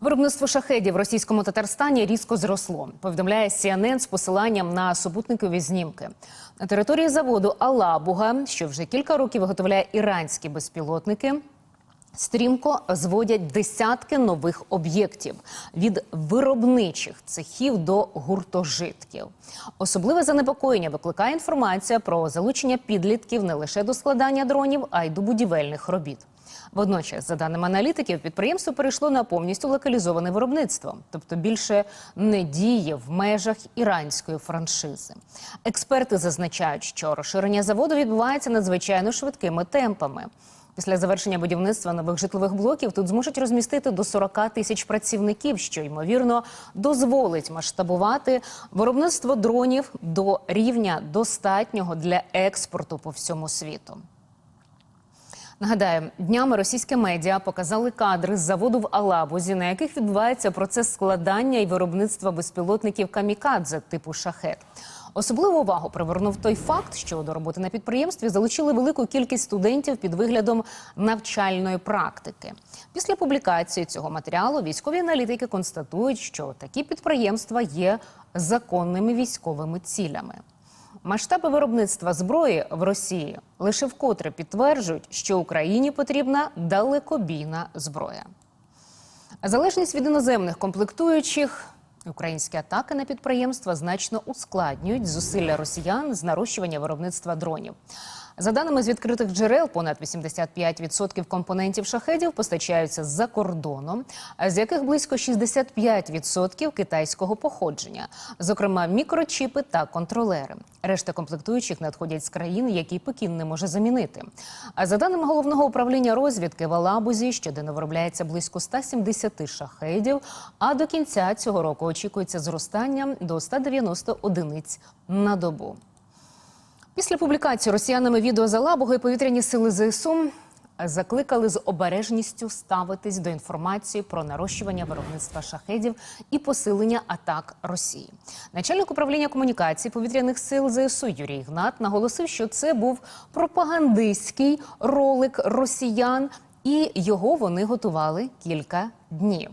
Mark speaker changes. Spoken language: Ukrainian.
Speaker 1: Виробництво шахедів в російському Татарстані різко зросло. Повідомляє CNN з посиланням на супутникові знімки. На території заводу Алабуга, що вже кілька років виготовляє іранські безпілотники. Стрімко зводять десятки нових об'єктів від виробничих цехів до гуртожитків. Особливе занепокоєння викликає інформація про залучення підлітків не лише до складання дронів, а й до будівельних робіт. Водночас, за даними аналітиків, підприємство перейшло на повністю локалізоване виробництво, тобто більше не діє в межах іранської франшизи. Експерти зазначають, що розширення заводу відбувається надзвичайно швидкими темпами. Після завершення будівництва нових житлових блоків тут зможуть розмістити до 40 тисяч працівників, що ймовірно дозволить масштабувати виробництво дронів до рівня достатнього для експорту по всьому світу. Нагадаю, днями російські медіа показали кадри з заводу в Алабузі, на яких відбувається процес складання і виробництва безпілотників камікадзе типу шахет. Особливу увагу привернув той факт, що до роботи на підприємстві залучили велику кількість студентів під виглядом навчальної практики. Після публікації цього матеріалу військові аналітики констатують, що такі підприємства є законними військовими цілями. Масштаби виробництва зброї в Росії лише вкотре підтверджують, що Україні потрібна далекобійна зброя. Залежність від іноземних комплектуючих. Українські атаки на підприємства значно ускладнюють зусилля росіян з нарощування виробництва дронів. За даними з відкритих джерел, понад 85% компонентів шахедів постачаються з-за кордоном, з яких близько 65% китайського походження, зокрема мікрочіпи та контролери. Решта комплектуючих надходять з країн, які Пекін не може замінити. А за даними головного управління розвідки в Алабузі, щоденно виробляється близько 170 шахедів. А до кінця цього року очікується зростання до 190 одиниць на добу. Після публікації росіянами відео з Алабуги повітряні сили ЗСУ закликали з обережністю ставитись до інформації про нарощування виробництва шахедів і посилення атак Росії. Начальник управління комунікації повітряних сил ЗСУ Юрій Ігнат наголосив, що це був пропагандистський ролик росіян, і його вони готували кілька днів.